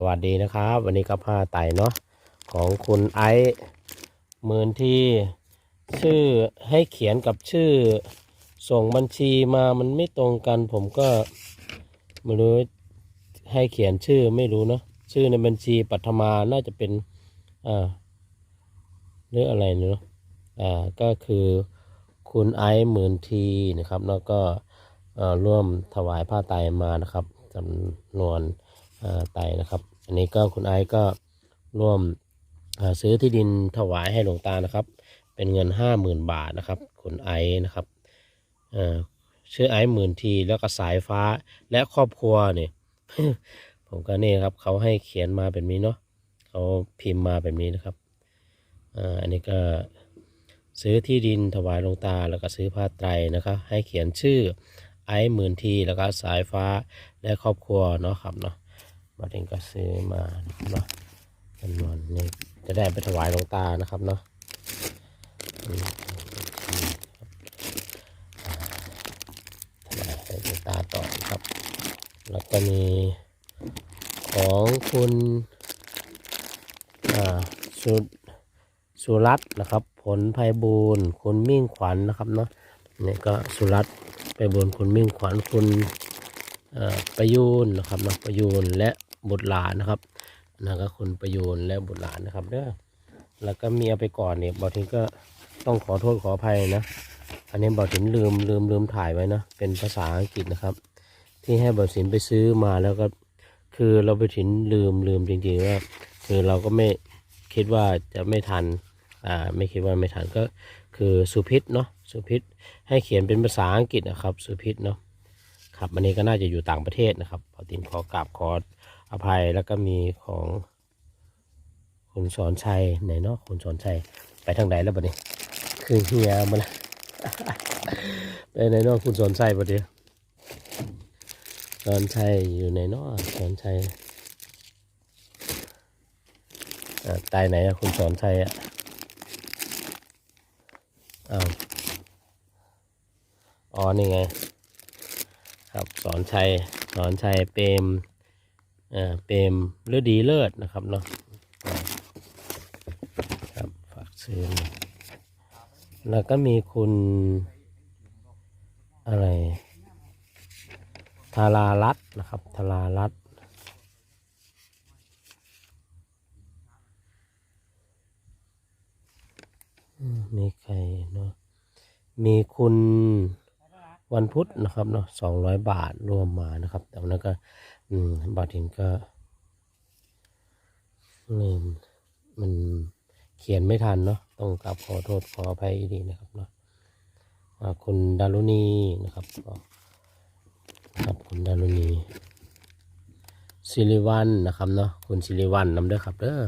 สวัสดีนะครับ วันนี้ก็ผ้าไต่เนาะของคุณไอซ์หมื่นที่ชื่อให้เขียนกับชื่อ ส่งบัญชีมามันไม่ตรงกัน ผมก็ไม่รู้ให้เขียนชื่อไม่รู้เนาะชื่อในบัญชีปัทมาน่าจะเป็นอ่าหรืออะไรเนาะอ่าก็คือคุณไอซ์หมื่นทีนะครับ แล้วก็อ่อร่วมถวายผ้าไตมานะครับจำนวน ไตนะครับ อันนี้ก็คุณไอซ์ก็ร่วมซื้อที่ดินถวายให้หลวงตานะครับ เป็นเงินห้าหมื่นบาทนะครับ คุณไอซ์นะครับอ่าชื่อไอซ์หมื่นทีแล้วก็สายฟ้าและครอบครัวเนี่ยผมก็นี่ครับเขาให้เขียนมาแบบนี้เนาะเขาพิมพ์มาแบบนี้นะครับอ่าอันนี้ก็ซื้อที่ดินถวายหลวงตาแล้วก็ซื้อผ้าไตรนะครับ ให้เขียนชื่อไอซ์หมื่นทีแล้วก็สายฟ้าและครอบครัวเนาะครับเนาะ มาถึงก็ซื้อมาเนาะจำนวนนี้จะได้ไปถวายหลวงตานะครับเนาะถวายให้หลวงตาต่อนะครับ แล้วก็มีของคุณอ่าสุสุรัตนะครับ ผลภัยบูรคุณมิ่งขวัญนะครับเนาะนี่ก็สุรัตไปบูรคุณมิ่งขวัญคุณเอ่อประยูนนะครับนะประยูนและ บุตรหลานนะครับนะก็คุณประยูนและบุตรหลานนะครับเด้อแล้วก็เมียไปก่อนเนี่ยบอทินก็ต้องขอโทษขออภัยนะ อันนี้บอทินลืมลืมลืมถ่ายไว้นะ เป็นภาษาอังกฤษนะครับ ที่ให้บอทินไปซื้อมาแล้วก็คือเราไปถินลืมลืมจริงๆว่าคือเราก็ไม่คิดว่าจะไม่ทันอ่าไม่คิดว่าไม่ทันก็คือสุพิษเนาะสุพิษให้เขียนเป็นภาษาอังกฤษนะครับสุพิษเนาะครับอันนี้ก็น่าจะอยู่ต่างประเทศนะครับขอติมขอกราบขอ อภัยแล้วก็มีของคุณสอนชัยไหนเนาะคุณสอนชัยไปทางไหนแล้วบัดนี้คือเฮียมาแล้วไปไหนเนาะคุณสอนชัยบัดนี้สอนชัยอยู่ไหนเนาะสอนชัยตายไหนอะคุณสอนชัยอะอ้าอ๋อนี่ไง ครับสอนชัยสอนชัยเปรม เอ่อเปรมฤดีเลิศนะครับเนาะครับฝากซื้อแล้วก็มีคุณอะไรธารารัตนะครับธารารัตน์อืมมีใครเนาะมีคุณ วันพุธนะครับเนาะสองร้อยบาทรวมมานะครับ แต่วันนั้นก็บาทเห็นก็ลืมมันเขียนไม่ทันเนาะต้องกราบขอโทษขออภัยดีนะครับเนาะคุณดารุณีนะครับครับคุณดารุณีสิริวันนะครับเนาะคุณสิริวันนำเด้อครับเด้อ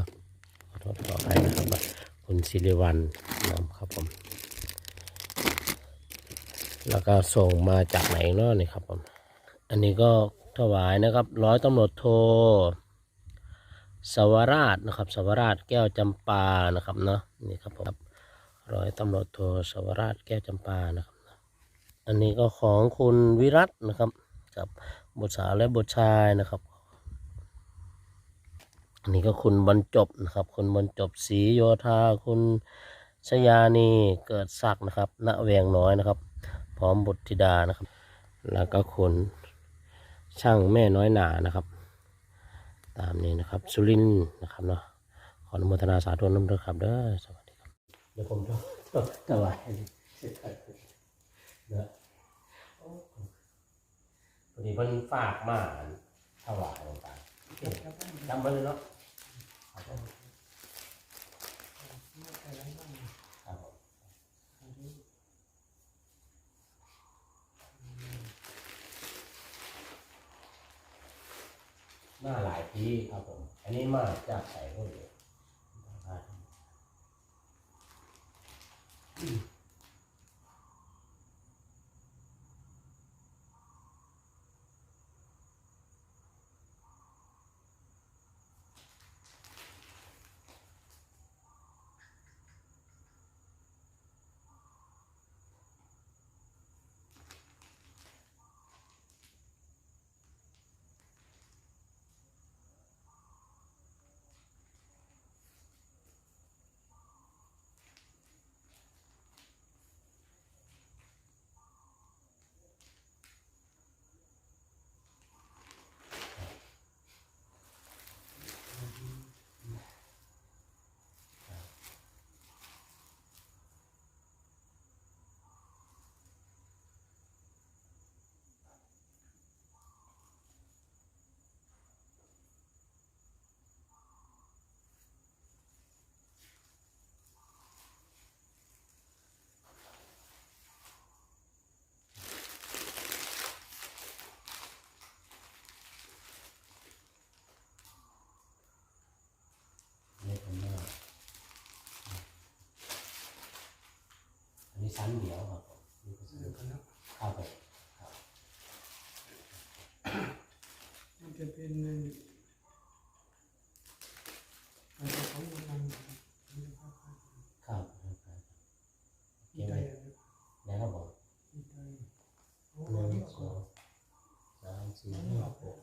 ขอโทษขออภัยนะครับคุณสิริวันนำครับผม แล้วก็ส่งมาจากไหนเนาะนี่ครับผมอันนี้ก็ถวายนะครับ ร้อยตำรวจโทสวราชนะครับ สวราชแก้วจำปานะครับเนาะนี่ครับผมร้อยตำรวจโทสวราชแก้วจำปานะครับ อันนี้ก็ของคุณวิรัตนะครับกับบุตรสาวและบุตรชายนะครับอันนี้ก็คุณบรรจบนะครับ คุณบรรจบศรีโยธาคุณชยานีเกิดศักนะครับณเวียงน้อยนะครับ พร้อมบุตรธิดานะครับ แล้วก็คุณช่างแม่น้อยหนานะครับ ตามนี้นะครับสุรินทร์นะครับเนาะขออนุโมทนาสาธุน้ำด้วยครับเด้อสวัสดีครับเดี๋ยวผมจะถวายเด้อพอดีเพิ่นฝากมาถวายลงตาจำไว้เลยเนาะครับผม มาหลายที่ครับผม อันนี้มาจากไส่พวก นี้ชั้นเดียวครับผมมีชั้นเดียวกันแล้วครับผมมันจะเป็นในอันของมันครับครับครับใจอะไรนะครับผมใหนึ่งสองสามสี่ห้าหก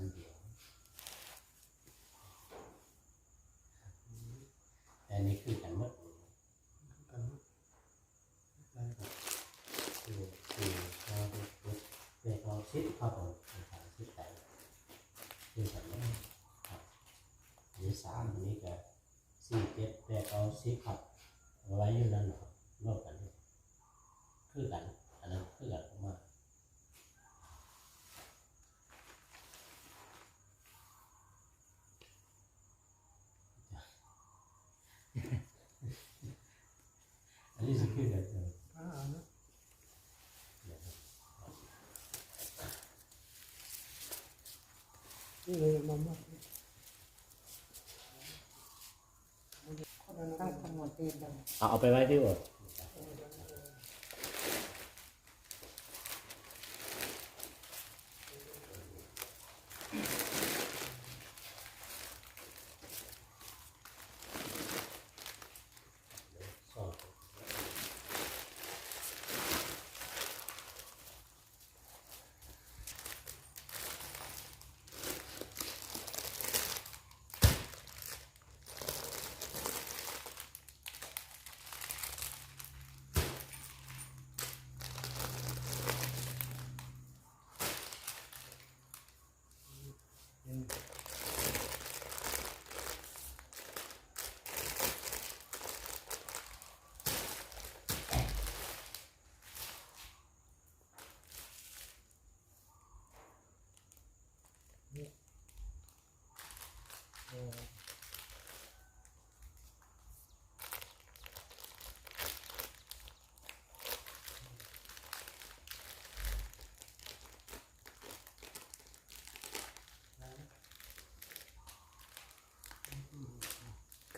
มีชั้นเดียวแต่อันนี้คือกันหมดเลยกันใจกันคือคือเราเรียกเราชิดครับสามชิดแต่คือกันมดครับอันนี้สามอันนี้ก็สี่เจ็ดแปดเอาสิบครับอาไว้อยู่นั่นนะครับรวมกันคือกันออกมา อันนี้สิคือกันเลย อ่านะนี่ เลยมันมากเอาเอาไปไว้ที่อื่นสอง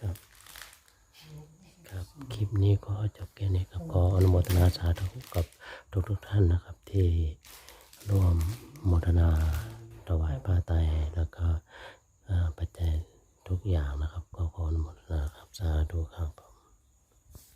ครับครับ ค ลิปนี้ก็จบแค่นี้ครับขออนุโมทนาสาธุกับทุกทุกท่านนะครับ ที่ร่วมโมทนาถวายผ้าไตรแล้วก็ปัจจัยทุกอย่างนะครับ ก็ขออนุโมทนาครับสาธุครับ